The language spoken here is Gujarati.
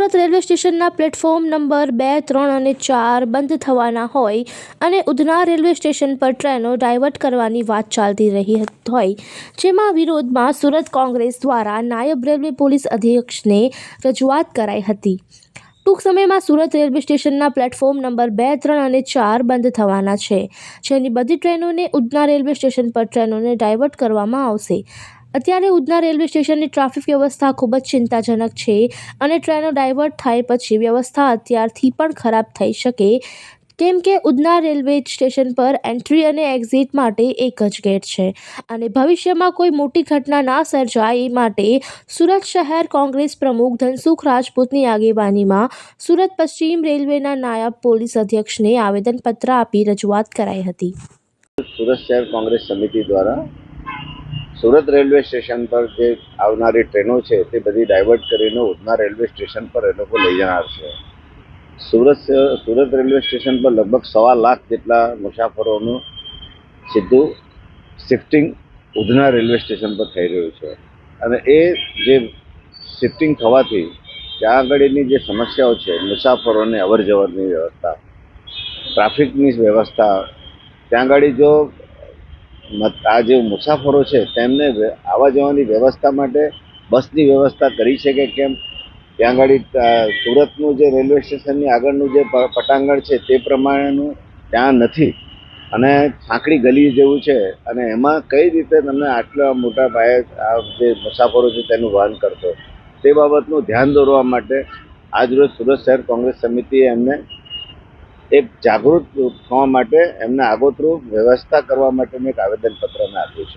સુરત રેલવે સ્ટેશનના પ્લેટફોર્મ નંબર બે, ત્રણ અને ચાર બંધ થવાના હોય અને ઉધના રેલવે સ્ટેશન પર ટ્રેનો ડાયવર્ટ કરવાની વાત ચાલતી રહી હોય. જેમાં વિરોધમાં સુરત કોંગ્રેસ દ્વારા નાયબ રેલવે પોલીસ અધ્યક્ષને રજૂઆત કરાઈ હતી. ટૂંક સમયમાં સુરત રેલવે સ્ટેશનના પ્લેટફોર્મ નંબર બે, ત્રણ અને ચાર બંધ થવાના છે. જેની બધી ટ્રેનોને ઉધના રેલવે સ્ટેશન પર ટ્રેનોને ડાયવર્ટ કરવામાં આવશે. અત્યારે ઉધના રેલવે સ્ટેશનની ટ્રાફિક વ્યવસ્થા ખૂબ જ ચિંતાજનક છે અને ટ્રેનો ડાયવર્ટ થાય પછી વ્યવસ્થા અત્યારથી પણ ખરાબ થઈ શકે. કેમ કે ઉધના રેલવે સ્ટેશન પર એન્ટ્રી અને એક્ઝિટ માટે એક જ ગેટ છે અને ભવિષ્યમાં કોઈ મોટી ઘટના ના સર્જાય એ માટે સુરત શહેર કોંગ્રેસ પ્રમુખ ધનસુખ રાજપૂતની આગેવાનીમાં સુરત પશ્ચિમ રેલવેના નાયબ પોલીસ અધ્યક્ષને આવેદનપત્ર આપી રજૂઆત કરાઈ હતી. સુરત શહેર કોંગ્રેસ સમિતિ દ્વારા સુરત રેલવે સ્ટેશન પર જે આવનારી ટ્રેનો છે, તે બધી ડાયવર્ટ કરીને ઉધના રેલવે સ્ટેશન પર એ લોકો લઈ જનાર છે. સુરત સુરત રેલવે સ્ટેશન પર લગભગ સવા લાખ જેટલા મુસાફરોનું સીધું શિફ્ટિંગ ઉધના રેલવે સ્ટેશન પર થઈ રહ્યું છે. અને એ જે શિફ્ટિંગ થવાથી ત્યાં આગળની જે સમસ્યાઓ છે, મુસાફરોને અવર જવરની વ્યવસ્થા, ટ્રાફિકની વ્યવસ્થા, ત્યાં આગળ જો આ જે મુસાફરો છે, તેમને આવવા જવાની વ્યવસ્થા માટે બસની વ્યવસ્થા કરી છે કે કેમ? ત્યાં આગળ સુરતનું જે રેલવે સ્ટેશનની આગળનું જે પટાંગણ છે, તે પ્રમાણેનું ત્યાં નથી. અને સાંકડી ગલી જેવું છે. અને એમાં કઈ રીતે તમે આટલા મોટા પાયે આ જે મુસાફરો છે, તેનું વહન કરશો? તે બાબતનું ધ્યાન દોરવા માટે આજરોજ સુરત શહેર કોંગ્રેસ સમિતિએ એમને એક જાગૃત થવા માટે એમને આગોતરું વ્યવસ્થા કરવા માટેનું એક આવેદનપત્ર મેં આપ્યું છે.